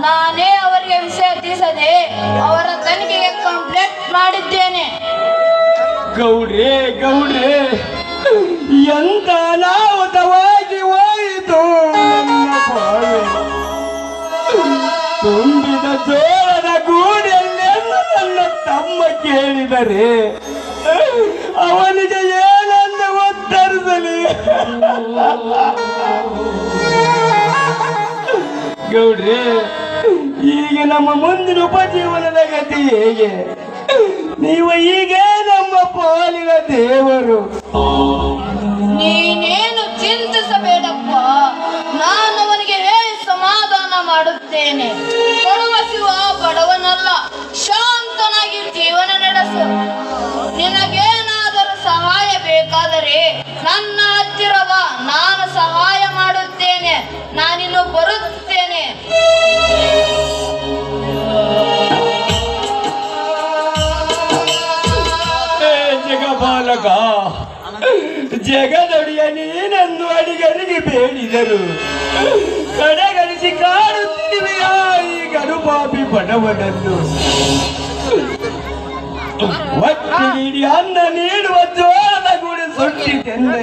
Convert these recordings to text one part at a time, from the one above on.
ನಾನೇ ಅವರಿಗೆ ವಿಷಯ ತಿಳಿಸದೆ ಅವರ ತನಿಖೆಗೆ ಕಂಪ್ಲೇಂಟ್ ಮಾಡಿದ್ದೇನೆ. ಗೌಡ್ರೆ ಗೌಡ್ರೆ, ಎಂತ ಅನಾಹುತವಾಗಿ ಹೋಯಿತು? ತುಂಬಿದ ಜೋಳದ ಗೂಡೆಲ್ಲೆಂದು ನನ್ನ ತಮ್ಮ ಕೇಳಿದರೆ, ಅವನಿಗೆ ಏನನ್ನು ಉತ್ತರಿಸಲಿ ಗೌಡ್ರೆ, ಈಗ ನಮ್ಮ ಮುಂದಿನ ಉಪಜೀವನದ ಗತಿ ಹೇಗೆ? ನೀವು ಈಗ ನಮ್ಮ ಪಾಲಿನ ದೇವರು. ನೀನೇನು ಚಿಂತಿಸಬೇಡಪ್ಪ, ನಾನು ಅವನಿಗೆ ಹೇಳಿ ಸಮಾಧಾನ ಮಾಡುತ್ತೇನೆ. ಕೊಡುವ ಶಿವ ಬಡವನಲ್ಲ, ಶಾಂತನಾಗಿ ಜೀವನ ನಡೆಸು. ನಿನಗೇನಾದರೂ ಸಹಾಯ ಬೇಕಾದರೆ ನನ್ನ ಹತ್ತಿರ ಬಾ, ನಾನು ಸಹಾಯ ಮಾಡುತ್ತೇನೆ. ನಾನಿನ್ನು ಬರುತ್ತೇನೆ. ಜಗದೊಡೆಯ ನೀನೆಂದು ಅಡಿಗರಿಗೆ ಬೇಡಿದರು. ಕಡೆಗಳಿಸಿ ಕಾಡುತ್ತಿರುವೆಯಾ ಈ ಗರುಪಾಪಿ ಬಡವನನ್ನು? ಒಟ್ಟಿಗಿಡಿ ಅನ್ನ ನೀಡುವ ಜೋಳದ ಗುಡಿ ಸುಟ್ಟಿತೆಂದರೆ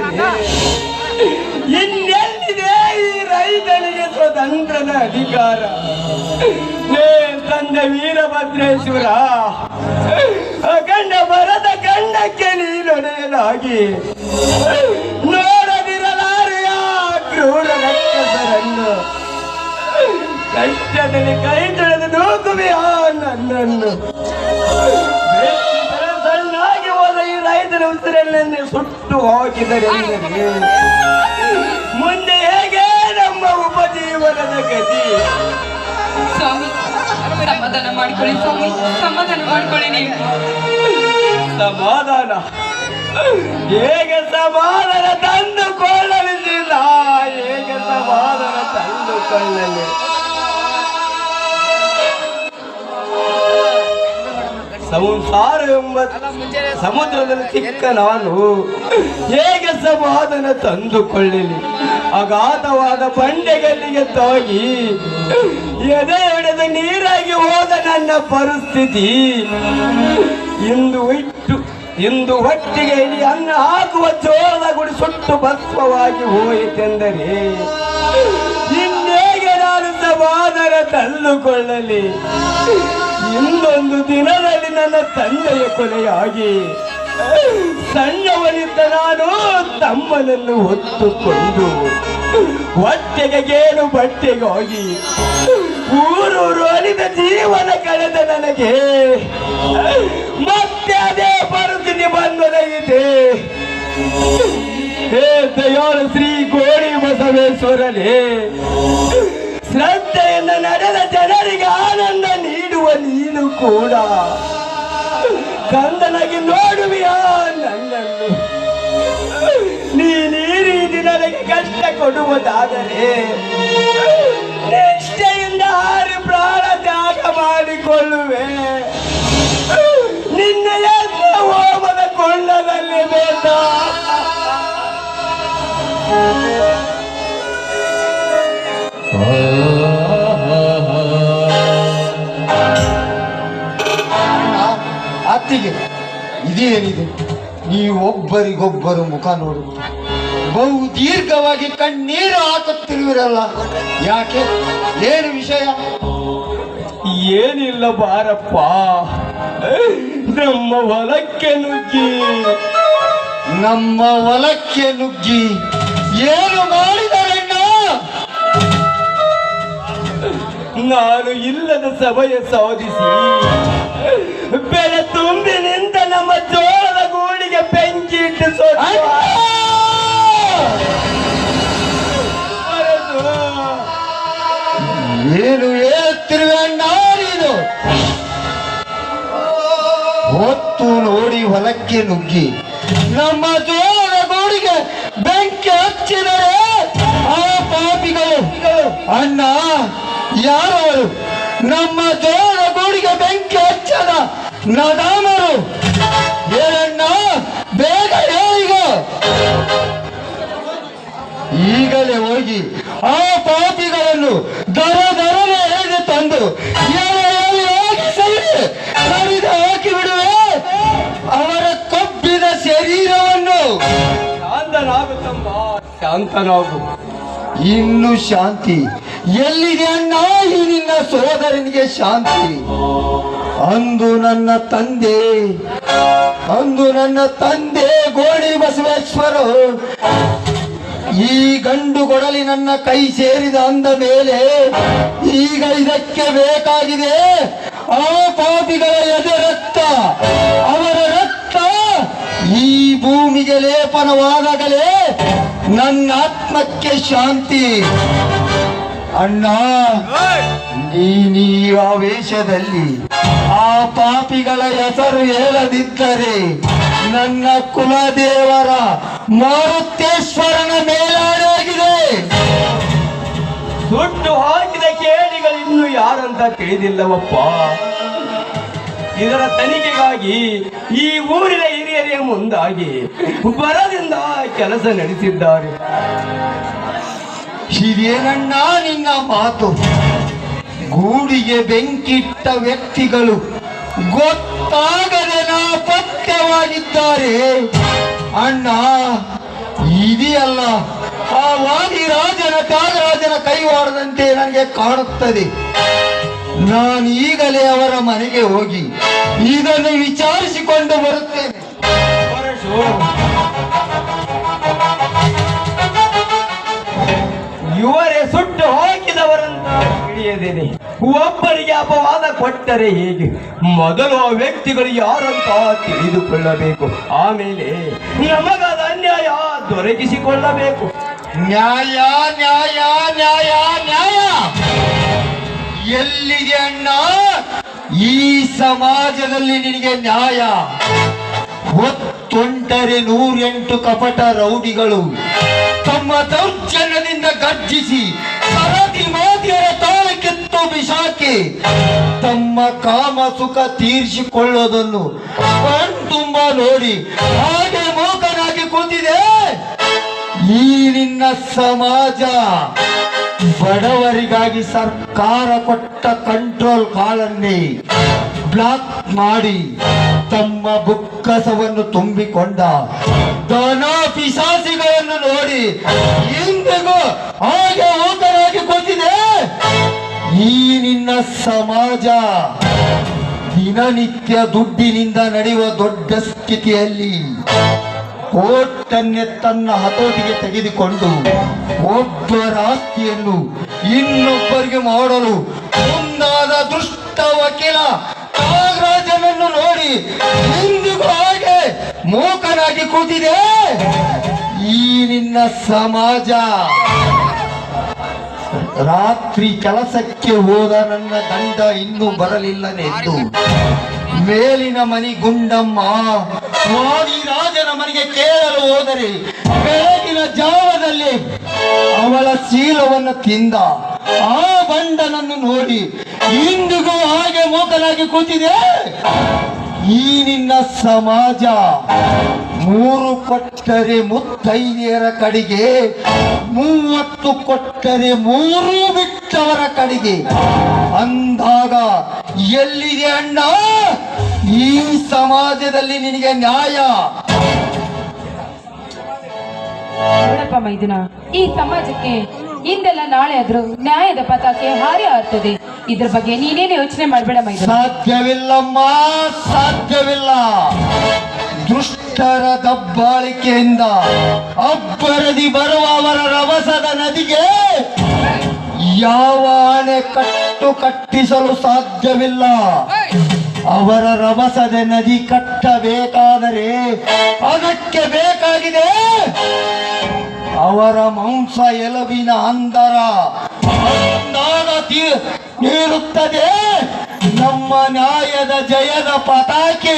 ಇನ್ನೆಲ್ಲಿದೆ ಈ ರೈತನಿಗೆ ಸ್ವತಂತ್ರದ ಅಧಿಕಾರ? ತಂದ ವೀರಭದ್ರೇಶ್ವರ, ಅಖಂಡ ಬರದ ಕಂಡಕ್ಕೆ ನೀನೊಡೆಯಲಾಗಿ ನೋಡದಿರಲಾರೆಯ ಕ್ರೂರ ರಕ್ಕಸರನ್ನು ಕಷ್ಟದಲ್ಲಿ ಕೈ ತೊಳೆದು ನೂಕುವೆಯಾ ನನ್ನನ್ನು. ಸಣ್ಣಾಗಿ ಹೋದ ಈ ರೈತರ ಉಸಿರಲ್ಲೇ ಸುಟ್ಟು ಹಾಕಿದರೆ ಮುಂದೆ ಹೇಗೆ ನಮ್ಮ ಉಪಜೀವನದ ಗತಿ? ಸ್ವಾಮಿ ಸಮಾಧಾನ ಮಾಡ್ಕೊಳ್ಳಿ ಸ್ವಾಮಿ ಸಮಾಧಾನ ಮಾಡ್ಕೊಳ್ಳಿ ನೀವು. ಸಮಾಧಾನ. ಹೇಗೆ ಸಮಾಧಾನ ತಂದುಕೊಳ್ಳಲಿ ಸೀತ ಹೇಗೆ ಸಮಾಧಾನ ತಂದುಕೊಳ್ಳಲಿ. ಸಂಸಾರ ಎಂಬ ಸಮುದ್ರದಲ್ಲಿ ಚಿಕ್ಕ ನಾನು, ಹೇಗೆ ಸಮಾಧಾನ ತಂದುಕೊಳ್ಳಲಿ. ಅಗಾಧವಾದ ಬಂಡೆಗಲ್ಲಿಗೆ ತಾಗಿ, ಎದೆ ಹಿಡಿದು ನೀರಾಗಿ ಹೋದ ನನ್ನ ಪರಿಸ್ಥಿತಿ ಇಂದು ಇಟ್ಟು ಇಂದು ಹೊಟ್ಟಿಗೆ ಇಲ್ಲಿ ಅನ್ನ ಹಾಕುವ ಜೋಳ ಗುಡಿ ಸುಟ್ಟು ಭಸ್ಮವಾಗಿ ಹೋಯಿತೆಂದರೆ, ಇನ್ನೇಗೆ ನಾನು ಸಮಾಧಾನ ತಲ್ಲುಕೊಳ್ಳಲಿ ಇಂದೊಂದು ದಿನದಲ್ಲಿ ನನ್ನ ತಂದೆಯ ಕೊಲೆಯಾಗಿ, ಸಣ್ಣವನಿದ್ದ ನಾನು ತಮ್ಮನನ್ನು ಹೊತ್ತುಕೊಂಡು ಹೊಟ್ಟೆಗೆ ಗೇಣು ಬಟ್ಟೆಗಾಗಿ ಊರೂರು ಅಲಿದ ಜೀವನ ಕಳೆದ ನನಗೆ, ಮತ್ತೆ ಪರಿಸ್ಥಿತಿ ಬಂದೊದಗಿದೆ ಹೇ ಶ್ರೀ ಗೋಡಿ ಬಸವೇಶ್ವರನೇ, ಶ್ರದ್ಧೆಯಿಂದ ನಡೆದ ಜನರಿಗೆ ಆನಂದ ನೀಡುವ ನೀನು ಕೂಡ. ಕಂದನಾಗಿ ನೋಡುವಿಯಾ ನನ್ನನ್ನು. ನೀನು ಈ ರೀತಿ ನನಗೆ ಕಷ್ಟ ಕೊಡುವುದಾದರೆ, ನಿಷ್ಠೆಯಿಂದ ಹಾರಿ ಪ್ರಾಣ ತ್ಯಾಗ ಮಾಡಿಕೊಳ್ಳುವೆ. ಇದೇನಿದೆ? ನೀವು ಒಬ್ಬರಿಗೊಬ್ಬರು ಮುಖ ನೋಡುವುದು. ಬಹು ದೀರ್ಘವಾಗಿ ಕಣ್ಣೀರು ಹಾಕುತ್ತಿರುವಿರಲ್ಲ. ಯಾಕೆ? ಏನು ವಿಷಯ? ಏನಿಲ್ಲ ಬಾರಪ್ಪ. ನಮ್ಮ ಹೊಲಕ್ಕೆ ನುಗ್ಗಿ. ನಮ್ಮ ಹೊಲಕ್ಕೆ ನುಗ್ಗಿ. ಏನು ಮಾಡಿದರಣ್ಣ ನಾನು ಇಲ್ಲದ ಸಮಯ ಸಾಧಿಸಿ. ಬೆಳೆ ತುಂಬಿ ನಿಂತ ನಮ್ಮ ಜೋಳದ ಗೂಡಿಗೆ ಬೆಂಕಿ ಇಟ್ಟು. ಏನು ಹೇಳುತ್ತಿರುವೆ ಹೊತ್ತು ನೋಡಿ ಹೊಲಕ್ಕೆ ನುಗ್ಗಿ. ನಮ್ಮ ಜೋಳದ ಗೂಡಿಗೆ ಬೆಂಕಿ ಹಚ್ಚಿದರೆ ಆ ಪಾಪಿಗಳು ಅಣ್ಣ ಯಾರವರು? ನಮ್ಮ ಜೋಳದ ಗೂಡಿಗೆ ಬೆಂಕಿ ನದಾಮರು. ಹೇಳಣ್ಣ ಬೇಗ ಹೇಳೀಗ ಈಗಲೇ ಹೋಗಿ ಆ ಪಾಪಿಗಳನ್ನು ದರ ದರನೆ ಹೇಗೆ ತಂದು ಹಾಕಿ ಬಿಡುವೆ. ಅವರ ಕೊಬ್ಬಿದ ಶರೀರವನ್ನು ಶಾಂತನಾಗು. ಇನ್ನು ಶಾಂತಿ ಎಲ್ಲಿದೆ ಅಣ್ಣ? ಈ ನಿನ್ನ ಸೋದರನಿಗೆ ಶಾಂತಿ. ಅಂದು ನನ್ನ ತಂದೆ ಅಂದು ನನ್ನ ತಂದೆ ಗೋಡಿ ಬಸವೇಶ್ವರು. ಈ ಗಂಡು ಕೊಡಲಿ ನನ್ನ ಕೈ ಸೇರಿದ ಅಂದ ಮೇಲೆ ಈಗ ಇದಕ್ಕೆ ಬೇಕಾಗಿದೆ ಆ ಪಾಪಿಗಳ ಎದೆ ರಕ್ತ ಅವರ ರಕ್ತ. ಈ ಭೂಮಿಗೆ ಲೇಪನವಾದಾಗಲೇ ನನ್ನ ಆತ್ಮಕ್ಕೆ ಶಾಂತಿ. ಅಣ್ಣ ನೀ ಆವೇಶದಲ್ಲಿ ಆ ಪಾಪಿಗಳ ಹೆಸರು ಹೇಳದಿದ್ದರೆ ನನ್ನ ಕುಲದೇವರ ಮಾರುತೇಶ್ವರನ ಮೇಲಾಡಾಗಿದೆ. ಸುಟ್ಟು ಹಾಕಿದ ಕೇಡಿಗಳು ಇನ್ನು ಯಾರಂತ ತಿಳಿದಿಲ್ಲವಪ್ಪ. ಇದರ ತನಿಖೆಗಾಗಿ ಈ ಊರಿನ ಹಿರಿಯರೇ ಮುಂದಾಗಿ ಬರದಿಂದ ಕೆಲಸ ನಡೆಸಿದ್ದಾರೆ. ಇದೇನಣ್ಣ ನಿನ್ನ ಮಾತು ಗೂಡಿಗೆ ಬೆಂಕಿಟ್ಟ ವ್ಯಕ್ತಿಗಳು ಗೊತ್ತಾಗದೆ ನಾಪತ್ಯವಾಗಿದ್ದಾರೆ. ಅಣ್ಣ ಇದೆಯಲ್ಲ ಆ ವಾದಿ ರಾಜನ ತ್ಯಾಗರಾಜನ ಕೈವಾಡದಂತೆ ನನಗೆ ಕಾಣುತ್ತದೆ. ನಾನು ಈಗಲೇ ಅವರ ಮನೆಗೆ ಹೋಗಿ ಇದನ್ನು ವಿಚಾರಿಸಿಕೊಂಡು ಬರುತ್ತೇನೆ. ಇವರೇ ಸುಟ್ಟು ಹಾಕಿದವರಂತ ತಿಳಿಯದೇನೆ. ಒಬ್ಬರಿಗೆ ಅಪವಾದ ಕೊಟ್ಟರೆ ಹೇಗೆ? ಮೊದಲು ಆ ವ್ಯಕ್ತಿಗಳು ಯಾರಂತ ತಿಳಿದುಕೊಳ್ಳಬೇಕು. ಆಮೇಲೆ ನಮಗಾದ ಅನ್ಯಾಯ ದೊರಕಿಸಿಕೊಳ್ಳಬೇಕು. ನ್ಯಾಯ ನ್ಯಾಯ ನ್ಯಾಯ ನ್ಯಾಯ. ಎಲ್ಲಿಗೆ ಅಣ್ಣ? ಈ ಸಮಾಜದಲ್ಲಿ ನಿನಗೆ ನ್ಯಾಯ. ಹೊತ್ತೊಂಟರೆ ನೂರೆಂಟು ಕಪಟ ರೌಡಿಗಳು ತಮ್ಮ ದೌರ್ಜನ್ಯದಿಂದ ಗರ್ಜಿಸಿ ಕಿತ್ತು ಬಿಸಾಕಿ ತಮ್ಮ ಕಾಮ ಸುಖ ತೀರಿಸಿಕೊಳ್ಳೋದನ್ನು ಕಣ್ತುಂಬ ನೋಡಿ, ಹಾಗೆ ಮೋಕನಾಗಿ ಕೂತಿದೆ. ಈ ನಿನ್ನ ಸಮಾಜ ಬಡವರಿಗಾಗಿ ಸರ್ಕಾರ ಕೊಟ್ಟ ಕಂಟ್ರೋಲ್ ಕಾಲನ್ನೇ ಬ್ಲಾಕ್ ಮಾಡಿ, ತಮ್ಮ ಬುಕ್ಕಸವನ್ನು ತುಂಬಿಕೊಂಡ ದನ ಪಿಶಾಸಿಗಳನ್ನು ನೋಡಿ, ಇಂದಿಗೂ ಹಾಗೆ ಊತರಾಗಿ ಕೂತಿದೆ. ಈ ನಿನ್ನ ಸಮಾಜ ದಿನನಿತ್ಯ ದುಡ್ಡಿನಿಂದ ನಡೆಯುವ ದೊಡ್ಡ ಸ್ಥಿತಿಯಲ್ಲಿ ಕೋಟನ್ನೇ ತನ್ನ ಹತೋಟಿಗೆ ತೆಗೆದುಕೊಂಡು ಒಬ್ಬರ ಆಸ್ತಿಯನ್ನು ಇನ್ನೊಬ್ಬರಿಗೆ ಮಾಡಲು ಮುಂದಾದ ದುಷ್ಟ ವಕೀಲ ನಾಗರಾಜನನ್ನು ನೋಡಿ ಇಂದಿಗೂ ಹಾಗೆ ಮೂಕನಾಗಿ ಕೂತಿದೆ. ಈ ನಿನ್ನ ಸಮಾಜ ರಾತ್ರಿ ಕೆಲಸಕ್ಕೆ ಹೋದ ನನ್ನ ಗಂಡ ಇನ್ನೂ ಬರಲಿಲ್ಲನೆಂದು ಮೇಲಿನ ಮನಿ ಗುಂಡಮ್ಮ ರಾಜನ ಮನೆಗೆ ಕೇಳಲು ಹೋದರೆ ಬೆಳಗಿನ ಜಾವದಲ್ಲಿ ಅವಳ ಶೀಲವನ್ನು ತಿಂದ. ಆ ಬಂಡನನ್ನು ನೋಡಿ, ಇಂದಿಗೂ ಹಾಗೆ ಮೂಕನಾಗಿ ಕೂತಿದೆ. ಈ ನಿನ್ನ ಸಮಾಜ. ಮೂರು ಕೊಟ್ಟರೆ ಮುತ್ತೈದೆಯರ ಕಡೆಗೆ ಮೂವತ್ತು ಕೊಟ್ಟರೆ ಮೂರು ಬಿಟ್ಟವರ ಕಡೆಗೆ. ಅಂದಾಗ ಎಲ್ಲಿದೆ ಅಣ್ಣ? ಈ ಸಮಾಜದಲ್ಲಿ ನಿನಗೆ ನ್ಯಾಯ. ಮೈದಿನ ಮೈದುನ ಈ ಸಮಾಜಕ್ಕೆ ಇಂದೆಲ್ಲ ನಾಳೆ ಆದ್ರೂ ನ್ಯಾಯದ ಪತಾಕೆ ಹಾರಿ ಆಗ್ತದೆ ಇದ್ರ ಬಗ್ಗೆ ನೀನೇನು ಯೋಚನೆ ಮಾಡ್ಬೇಡ ಮೈದುನ. ಸಾಧ್ಯವಿಲ್ಲಮ್ಮ ಸಾಧ್ಯವಿಲ್ಲ. ದುಷ್ಟರ ದಬ್ಬಾಳಿಕೆಯಿಂದ ಅಬ್ಬರದಿ ಬರುವ ಅವರ ರವಸದ ನದಿಗೆ ಯಾವ ಆಣೆ ಕಟ್ಟು ಕಟ್ಟಿಸಲು ಸಾಧ್ಯವಿಲ್ಲ. ಅವರ ರವಸದ ನದಿ ಕಟ್ಟಬೇಕಾದರೆ ಅದಕ್ಕೆ ಬೇಕಾಗಿದೆ ಅವರ ಮಾಂಸ ಎಲುಬಿನ ಅಂದರ. ನೀಡುತ್ತದೆ. ನಮ್ಮ ನ್ಯಾಯದ ಜಯದ ಪತಾಕೆ.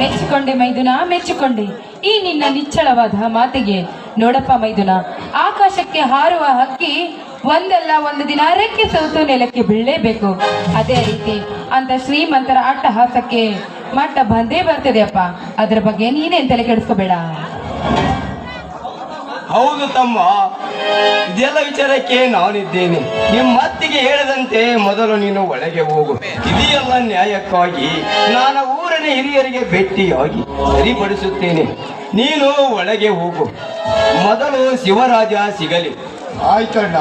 ಮೆಚ್ಚಿಕೊಂಡೆ ಮೈದುನ, ಮೆಚ್ಚಿಕೊಂಡೆ. ಈ ನಿನ್ನ ನಿಚ್ಚಳವಾದ ಮಾತಿಗೆ, ನೋಡಪ್ಪ ಮೈದುನ, ಆಕಾಶಕ್ಕೆ ಹಾರುವ ಹಕ್ಕಿ ಒಂದಲ್ಲ ಒಂದು ದಿನ ರೆಕ್ಕೆ ಸೋತು ನೆಲಕ್ಕೆ ಬೀಳಲೇಬೇಕು. ಅದೇ ರೀತಿ ಅಂತ ಶ್ರೀಮಂತರ ಅಟ್ಟಹಾಸಕ್ಕೆ ಮಟ್ಟ ಬಂದೇ ಬರ್ತದೆ ಅಪ್ಪ. ಅದ್ರ ಬಗ್ಗೆ ನೀನೇನ್ ತಲೆ ಕೆಡಿಸ್ಕೋಬೇಡ? ಹೌದು ತಮ್ಮ. ಇದೆಲ್ಲ ವಿಚಾರಕ್ಕೆ ನಾನಿದ್ದೇನೆ. ನಿಮ್ಮ ಅತ್ತಿಗೆ ಹೇಳಿದಂತೆ ಮೊದಲು ನೀನು ಒಳಗೆ ಹೋಗು. ಇದೆಯಲ್ಲ ನ್ಯಾಯಕ್ಕಾಗಿ ನಾನು ಊರನೇ ಹಿರಿಯರಿಗೆ ಭೇಟಿಯಾಗಿ ಸರಿಪಡಿಸುತ್ತೇನೆ. ನೀನು ಒಳಗೆ ಹೋಗು. ಮೊದಲು ಶಿವರಾಜ ಸಿಗಲಿ. ಆಯ್ತಣ್ಣ.